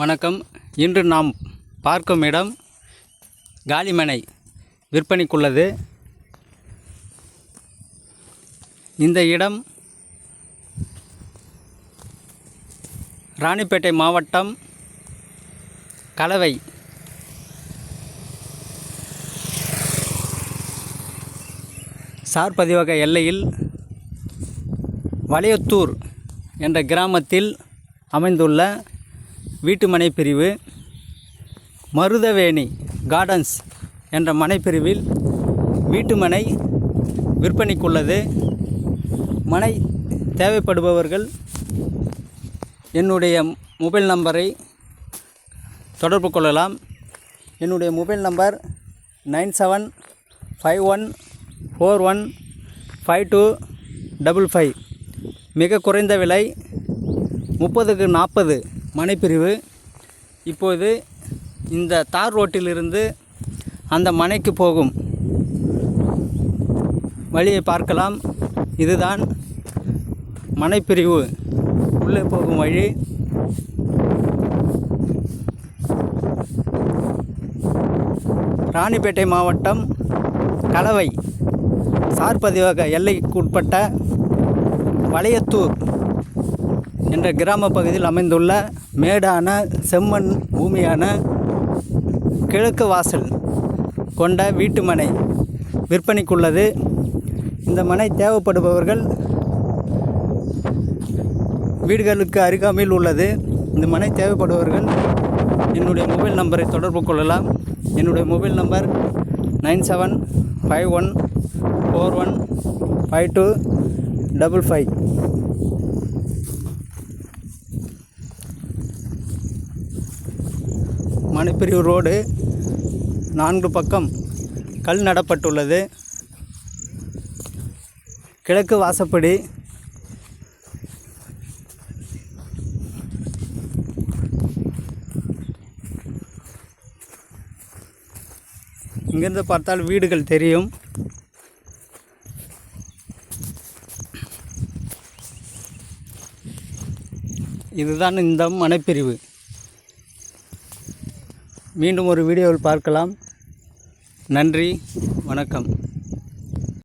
வணக்கம். இன்று நாம் பார்க்கும் இடம் காலிமனை விற்பனைக்குள்ளது. இந்த இடம் ராணிப்பேட்டை மாவட்டம் கலவை. சார் பதிவக எல்லையில் வளையத்தூர் என்ற கிராமத்தில் அமைந்துள்ள வீட்டு மனைப்பிரிவு மருதவேணி கார்டன்ஸ் என்ற மனைப்பிரிவில் வீட்டுமனை விற்பனைக்குள்ளது. மனை தேவைப்படுபவர்கள் என்னுடைய மொபைல் நம்பரை தொடர்பு கொள்ளலாம். என்னுடைய mobile number nine seven five one four one five two double five. மிக குறைந்த விலை முப்பதுக்கு நாற்பது. மனைப்பிரிவு. இப்போது இந்த தார் ரோட்டிலிருந்து அந்த மனைக்கு போகும் வழியை பார்க்கலாம். இதுதான் மனைப்பிரிவு. உள்ளே போகும் வழி. ராணிப்பேட்டை மாவட்டம் கலவை. சார் பதிவக எல்லைக்குட்பட்ட வளையத்தூர். என்ற கிராம பகுதியில் அமைந்துள்ள மேடான செம்மண் பூமியான கிழக்கு வாசல் கொண்ட வீட்டு மனை விற்பனைக்குள்ளது. இந்த மனை தேவைப்படுபவர்கள் வீடுகளுக்கு அருகாமையில் உள்ளது. இந்த மனை தேவைப்படுபவர்கள் என்னுடைய மொபைல் நம்பரை தொடர்பு கொள்ளலாம். என்னுடைய mobile number nine seven five one four one five two double five. Manipirivu road நான்கு பக்கம் கல் நடப்பட்டுள்ளது. கிழக்கு வாசப்படி. இங்கிருந்து பார்த்தால் வீடுகள் தெரியும். இதுதான் இந்த மனைப்பிரிவு. மீண்டும் ஒரு வீடியோவில் பார்க்கலாம். நன்றி வணக்கம்.